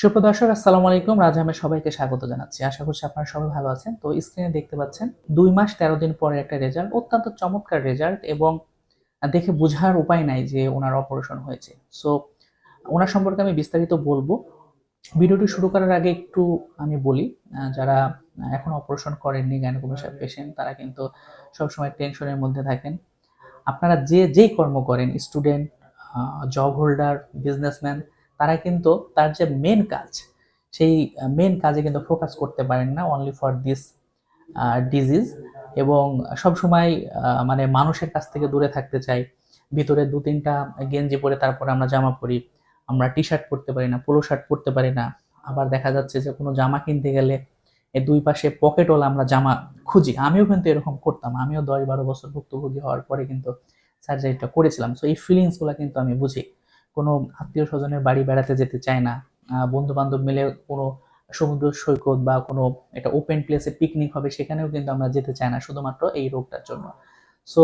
সুপ্রিয় দর্শক, আসসালামু আলাইকুম। রাজ আহমেদ সবাইকে স্বাগত জানাচ্ছি। আশা করছি আপনারা সবাই ভালো আছেন। তো স্ক্রিনে দেখতে পাচ্ছেন, দুই মাস তেরো দিন পরে একটা রেজাল্ট অত্যন্ত চমৎকার রেজাল্ট এবং দেখে বোঝার উপায় নাই যে ওনার অপারেশন হয়েছে। সো ওনার সম্পর্কে আমি বিস্তারিত বলব। ভিডিওটি শুরু করার আগে একটু আমি বলি যারা এখন অপারেশন করেননি গাইনোকোমেশিয়া পেশেন্ট তারা কিন্তু সবসময় টেনশনের মধ্যে থাকেন। আপনারা যে যেই কর্ম করেন স্টুডেন্ট জব হোল্ডার বিজনেসম্যান তারা কিন্তু তার যে মেন কাজ, সেই মেন কাজে কিন্তু ফোকাস করতে পারেন না অনলি ফর দিস ডিজিজ এবং সবসময় মানে মানুষের কাছ থেকে দূরে থাকতে চাই। ভিতরে দু তিনটা গেঞ্জি পরে তারপরে আমরা জামা পরি, আমরা টি শার্ট পরতে পারি না পোলো শার্ট পরতে পারি না। আবার দেখা যাচ্ছে যে কোনো জামা কিনতে গেলে এই দুই পাশে পকেটওয়ালা আমরা জামা খুঁজি। আমিও কিন্তু এরকম করতাম, আমিও দশ বারো বছর ভুক্তভোগী হওয়ার পরে কিন্তু সার্জারিটা করেছিলাম। সো এই ফিলিংসগুলো কিন্তু আমি বুঝি। কোনো আত্মীয় স্বজনের বাড়ি বেড়াতে যেতে চায় না। বন্ধু বান্ধব মিলে কোনো সমুদ্র সৈকত বা কোনো একটা ওপেন প্লেসে পিকনিক হবে, সেখানেও কিন্তু আমরা যেতে চাই না, শুধুমাত্র এই রোগটার জন্য। সো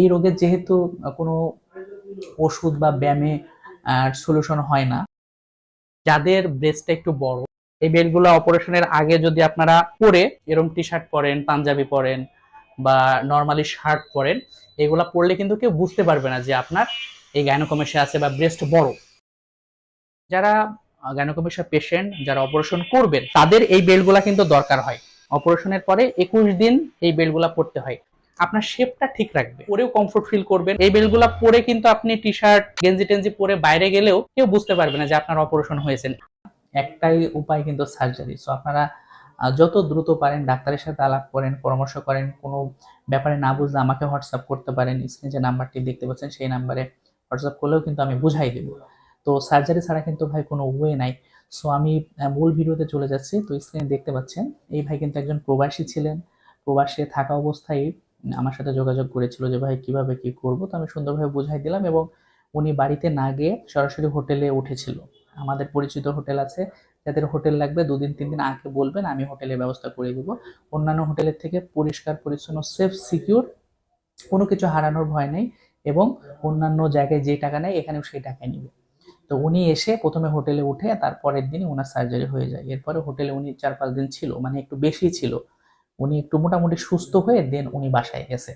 এই রোগের যেহেতু কোনো ওষুধ বা ব্যায়ামে সলিউশন হয় না। যাদের ব্রেস্টটা একটু বড়, এই বেলগুলো অপারেশনের আগে যদি আপনারা পরে এরকম টি শার্ট পরেন, পাঞ্জাবি পরেন বা নর্মালি শার্ট পরেন, এগুলা পরলে কিন্তু কেউ বুঝতে পারবে না যে আপনার এই গাইনোকমেশিয়া আছে বা ব্রেস্ট বড়। যারা গাইনোকমেশিয়া পেশেন্ট যারা অপারেশন করবেন, তাদের এই বেল্টগুলা কিন্তু দরকার হয়। অপারেশনের পরে একুশ দিন এই বেল্টগুলা পরতে হয়। আপনার শেপটা ঠিক রাখবে। পরেও কমফোর্ট ফিল করবেন। এই বেল্টগুলা পরে কিন্তু আপনি টি শার্ট গেঞ্জি টেঞ্জি পরে বাইরে গেলেও কেউ বুঝতে পারবে না যে আপনার অপারেশন হয়েছে। একটাই উপায় কিন্তু সার্জারি সো আপনারা যত দ্রুত পারেন, ডাক্তারের সাথে আলাপ করেন, পরামর্শ করেন, কোনো ব্যাপারে না বুঝলে আমাকে হোয়াটসঅ্যাপ করতে পারেন। স্ক্রিনে যে নাম্বারটি দেখতে পাচ্ছেন, সেই নাম্বারে হোয়াটসঅ্যাপ করলেও কিন্তু আমি বুঝাই দেব। তো সার্জারি ছাড়া কিন্তু ভাই কোনো ওয়ে নাই। সো আমি মূল ভিডিওতে চলে যাচ্ছি। তো স্ক্রিনে দেখতে পাচ্ছেন, এই ভাই কিন্তু একজন প্রবাসী ছিলেন। প্রবাসে থাকা অবস্থায় আমার সাথে যোগাযোগ করেছিল যে, ভাই, কীভাবে কি করব? তো আমি সুন্দরভাবে বুঝাই দিলাম এবং উনি বাড়িতে না গিয়ে সরাসরি হোটেলে উঠেছিল। আমাদের পরিচিত হোটেল আছে, যাদের হোটেল লাগবে দুদিন তিন দিন আগে বলবেন, আমি হোটেলের ব্যবস্থা করে দেব। অন্যান্য হোটেলের থেকে পরিষ্কার, পরিচ্ছন্ন সেফ সিকিউর কোনো কিছু হারানোর ভয় নেই। এবং অন্যান্য জায়গায় যে টাকা নেয়, এখানেও সেই টাকায় নিবে। তো উনি এসে প্রথমে হোটেলে উঠে তারপরের দিনই ওনার সার্জারি হয়ে যায়। এরপরে হোটেলে উনি চার পাঁচ দিন ছিল মানে একটু বেশি ছিল। উনি একটু মোটামুটি সুস্থ হয়ে দেন উনি বাসায় গেছে।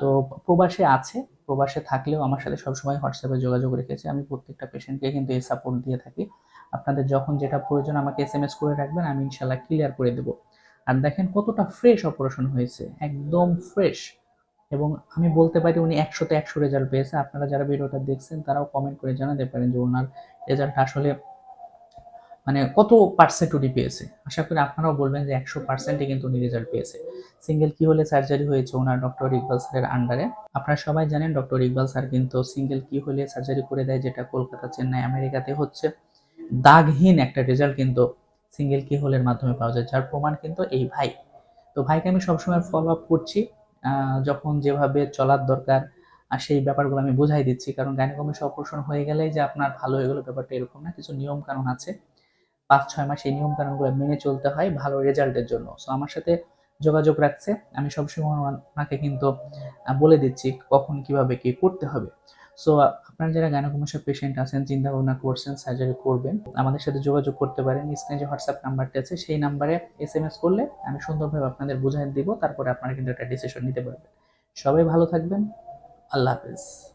তো প্রবাসে আছে, প্রবাসে থাকলেও আমার সাথে সবসময় হোয়াটসঅ্যাপে যোগাযোগ রেখেছে। আমি প্রত্যেকটা পেশেন্টকে কিন্তু এই সাপোর্ট দিয়ে থাকি। আপনাদের যখন যেটা প্রয়োজন আমাকে এস এম এস করে রাখবেন, আমি ইনশাল্লাহ ক্লিয়ার করে দেবো। আর দেখেন কতটা ফ্রেশ অপারেশন হয়েছে, একদম ফ্রেশ এবং আমি বলতে পারি উনি একশোতে একশো রেজাল্ট পেয়েছে। আপনারা যারা ভিডিওটা দেখছেন, তারাও কমেন্ট করে জানাতে পারেন যে ওনার রেজাল্ট আসলে মানে কত পার্সেন্ট উনি পেয়েছে। আশা করি আপনারাও বলবেন যে একশো পার্সেন্টে কিন্তু উনি রেজাল্ট পেয়েছে। সিঙ্গেল কি হলে সার্জারি হয়েছে ওনার ডক্টর ইকবাল স্যারের আন্ডারে আপনারা সবাই জানেন ডক্টর ইকবাল স্যার কিন্তু সিঙ্গেল কি হলে সার্জারি করে দেয়, যেটা কলকাতা চেন্নাই আমেরিকাতে হচ্ছে। দাগহীন একটা রেজাল্ট কিন্তু সিঙ্গেল কি হোলের মাধ্যমে পাওয়া যায়, যার প্রমাণ কিন্তু এই ভাই। তো ভাইকে আমি সবসময় ফলো আপ করছি। যখন যেভাবে চলার দরকার, আর সেই ব্যাপারগুলো আমি বুঝাই দিচ্ছি, কারণ গাইনোকমিশন অপারেশন হয়ে গেলেই যে আপনার ভালো হয়ে গেলো ব্যাপারটা এরকম না, কিছু নিয়ম কানুন আছে। পাঁচ, ছয় মাস এই নিয়ম কানুনগুলো মেনে চলতে হয় ভালো রেজাল্টের জন্য। সো আমার সাথে যোগাযোগ রাখছে। আমি সবসময় ওনাকে কিন্তু বলে দিচ্ছি কখন কীভাবে কি করতে হবে। সো আপনারা যারা গাইনোকমিশন পেশেন্ট আছেন চিন্তা ভাবনা করছেন সার্জারি করবেন, আমাদের সাথে যোগাযোগ করতে পারেন। স্ক্রিনে যে হোয়াটসঅ্যাপ নাম্বারটা আছে, সেই নাম্বারে এস এম এস করলে আমি সুন্দরভাবে আপনাদের বুঝাই দিব, তারপরে আপনারা কিন্তু একটা ডিসিশন নিতে পারবেন। সবাই ভালো থাকবেন। আল্লাহ হাফেজ।